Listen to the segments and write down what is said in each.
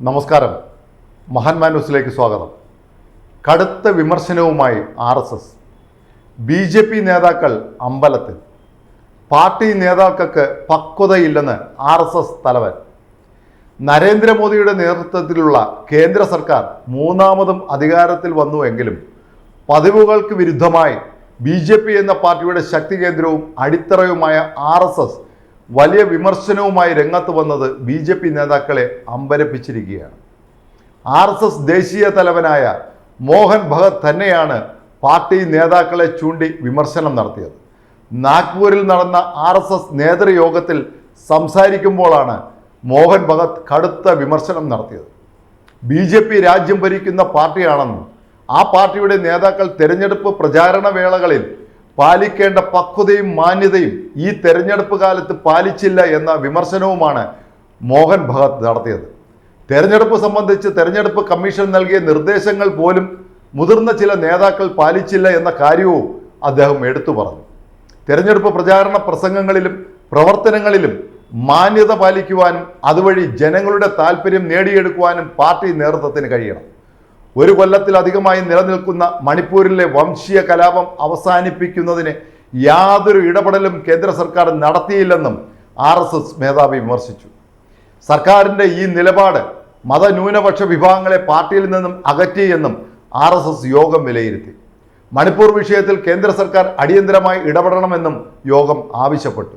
നമസ്കാരം. മഹാന്മാ ന്യൂസിലേക്ക് സ്വാഗതം. കടുത്ത വിമർശനവുമായി R S S. B J P നേതാക്കൾ അമ്പലത്തിൽ. പാർട്ടി നേതാക്കൾക്ക് പക്വതയില്ലെന്ന് ആർ എസ് എസ് തലവൻ. നരേന്ദ്രമോദിയുടെ നേതൃത്വത്തിലുള്ള കേന്ദ്ര സർക്കാർ മൂന്നാമതും അധികാരത്തിൽ വന്നുവെങ്കിലും പതിവുകൾക്ക് വിരുദ്ധമായി ബി ജെ പി എന്ന പാർട്ടിയുടെ ശക്തി കേന്ദ്രവും അടിത്തറയുമായ ആർ എസ് എസ് വലിയ വിമർശനവുമായി രംഗത്ത് വന്നത് ബി ജെ പി നേതാക്കളെ അമ്പരപ്പിച്ചിരിക്കുകയാണ്. ആർ എസ് എസ് ദേശീയ തലവനായ മോഹൻ ഭഗത് തന്നെയാണ് പാർട്ടി നേതാക്കളെ ചൂണ്ടി വിമർശനം നടത്തിയത്. നാഗ്പൂരിൽ നടന്ന ആർ എസ് എസ് നേതൃയോഗത്തിൽ സംസാരിക്കുമ്പോഴാണ് മോഹൻ ഭഗത് കടുത്ത വിമർശനം നടത്തിയത്. ബി ജെ പി രാജ്യം ഭരിക്കുന്ന പാർട്ടിയാണെന്നും ആ പാർട്ടിയുടെ നേതാക്കൾ തെരഞ്ഞെടുപ്പ് പ്രചാരണ വേളകളിൽ പാലിക്കേണ്ട പക്വതയും മാന്യതയും ഈ തെരഞ്ഞെടുപ്പ് കാലത്ത് പാലിച്ചില്ല എന്ന വിമർശനവുമാണ് മോഹൻ ഭഗത് നടത്തിയത്. തെരഞ്ഞെടുപ്പ് സംബന്ധിച്ച് തെരഞ്ഞെടുപ്പ് കമ്മീഷൻ നൽകിയ നിർദ്ദേശങ്ങൾ പോലും മുതിർന്ന ചില നേതാക്കൾ പാലിച്ചില്ല എന്ന കാര്യവും അദ്ദേഹം എടുത്തു പറഞ്ഞു. തെരഞ്ഞെടുപ്പ് പ്രചാരണ പ്രസംഗങ്ങളിലും പ്രവർത്തനങ്ങളിലും മാന്യത പാലിക്കുവാനും അതുവഴി ജനങ്ങളുടെ താല്പര്യം നേടിയെടുക്കുവാനും പാർട്ടി നേതൃത്വത്തിന് കഴിയണം. ഒരു കൊല്ലത്തിലധികമായി നിലനിൽക്കുന്ന മണിപ്പൂരിലെ വംശീയ കലാപം അവസാനിപ്പിക്കുന്നതിന് യാതൊരു ഇടപെടലും കേന്ദ്ര സർക്കാർ നടത്തിയില്ലെന്നും ആർ എസ് എസ് മേധാവി വിമർശിച്ചു. സർക്കാരിന്റെ ഈ നിലപാട് മതന്യൂനപക്ഷ വിഭാഗങ്ങളെ പാർട്ടിയിൽ നിന്നും അകറ്റിയെന്നും ആർ എസ് എസ് യോഗം വിലയിരുത്തി. മണിപ്പൂർ വിഷയത്തിൽ കേന്ദ്ര സർക്കാർ അടിയന്തരമായി ഇടപെടണമെന്നും യോഗം ആവശ്യപ്പെട്ടു.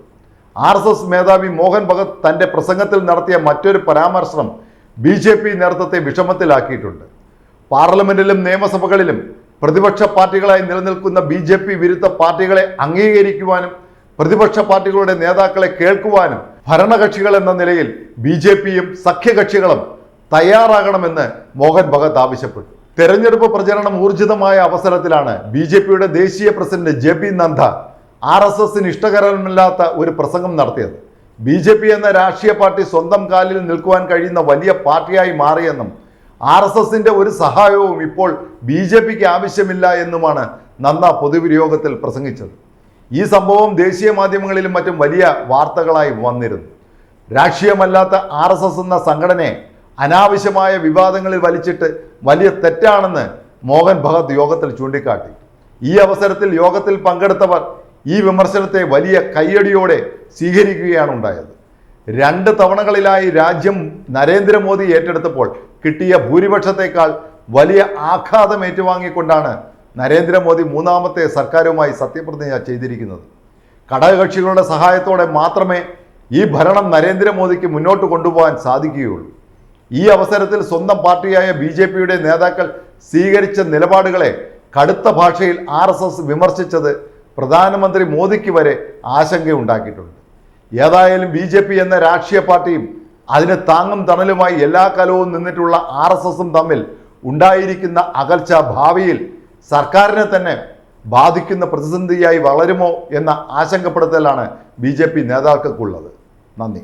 ആർ എസ് എസ് മേധാവി മോഹൻ ഭഗത് തന്റെ പ്രസംഗത്തിൽ നടത്തിയ മറ്റൊരു പരാമർശം ബി ജെ പി നേതൃത്വത്തെ വിഷമത്തിലാക്കിയിട്ടുണ്ട്. പാർലമെന്റിലും നിയമസഭകളിലും പ്രതിപക്ഷ പാർട്ടികളായി നിലനിൽക്കുന്ന ബി ജെ പി വിരുദ്ധ പാർട്ടികളെ അംഗീകരിക്കുവാനും പ്രതിപക്ഷ പാർട്ടികളുടെ നേതാക്കളെ കേൾക്കുവാനും ഭരണകക്ഷികൾ എന്ന നിലയിൽ ബി ജെ പിയും സഖ്യകക്ഷികളും തയ്യാറാകണമെന്ന് മോഹൻ ഭഗത് ആവശ്യപ്പെട്ടു. തെരഞ്ഞെടുപ്പ് പ്രചരണം ഊർജിതമായ അവസരത്തിലാണ് ബി ജെ പിയുടെ ദേശീയ president J P Nadda R S എസിന് ഇഷ്ടകരമില്ലാത്ത ഒരു പ്രസംഗം നടത്തിയത്. ബി ജെ പി എന്ന രാഷ്ട്രീയ പാർട്ടി സ്വന്തം കാലിൽ നിൽക്കുവാൻ കഴിയുന്ന വലിയ പാർട്ടിയായി മാറിയെന്നും ആർ എസ് എസിന്റെ ഒരു സഹായവും ഇപ്പോൾ ബി ജെ പിക്ക് ആവശ്യമില്ല എന്നുമാണ് നന്ദ പൊതുവിനിയോഗത്തിൽ പ്രസംഗിച്ചത്. ഈ സംഭവം ദേശീയ മാധ്യമങ്ങളിലും മറ്റും വലിയ വാർത്തകളായി വന്നിരുന്നു. രാഷ്ട്രീയമല്ലാത്ത ആർ എസ് എസ് എന്ന സംഘടനയെ അനാവശ്യമായ വിവാദങ്ങളിൽ വലിച്ചിട്ട് വലിയ തെറ്റാണെന്ന് മോഹൻ ഭഗത് യോഗത്തിൽ ചൂണ്ടിക്കാട്ടി. ഈ അവസരത്തിൽ യോഗത്തിൽ പങ്കെടുത്തവർ ഈ വിമർശനത്തെ വലിയ കയ്യടിയോടെ സ്വീകരിക്കുകയാണ് ഉണ്ടായത്. രണ്ട് തവണകളിലായി രാജ്യം നരേന്ദ്രമോദി ഏറ്റെടുത്തപ്പോൾ കിട്ടിയ ഭൂരിപക്ഷത്തേക്കാൾ വലിയ ആഘാതം ഏറ്റുവാങ്ങിക്കൊണ്ടാണ് നരേന്ദ്രമോദി മൂന്നാമത്തെ സർക്കാരുമായി സത്യപ്രതിജ്ഞ ചെയ്തിരിക്കുന്നത്. ഘടകകക്ഷികളുടെ സഹായത്തോടെ മാത്രമേ ഈ ഭരണം നരേന്ദ്രമോദിക്ക് മുന്നോട്ട് കൊണ്ടുപോകാൻ സാധിക്കുകയുള്ളൂ. ഈ അവസരത്തിൽ സ്വന്തം പാർട്ടിയായ ബി ജെ പിയുടെ നേതാക്കൾ സ്വീകരിച്ച നിലപാടുകളെ കടുത്ത ഭാഷയിൽ ആർ വിമർശിച്ചത് പ്രധാനമന്ത്രി മോദിക്ക് വരെ ആശങ്കയുണ്ടാക്കിയിട്ടുണ്ട്. ഏതായാലും ബി ജെ പി എന്ന രാഷ്ട്രീയ പാർട്ടിയും അതിന് താങ്ങും തണലുമായി എല്ലാ കാലവും നിന്നിട്ടുള്ള ആർ എസ് എസും തമ്മിൽ ഉണ്ടായിരിക്കുന്ന അകൽച്ച ഭാവിയിൽ സർക്കാരിനെ തന്നെ ബാധിക്കുന്ന പ്രതിസന്ധിയായി വളരുമോ എന്ന ആശങ്കപ്പെടുത്തലാണ് ബി ജെ പി നേതാക്കൾക്കുള്ളത്. നന്ദി.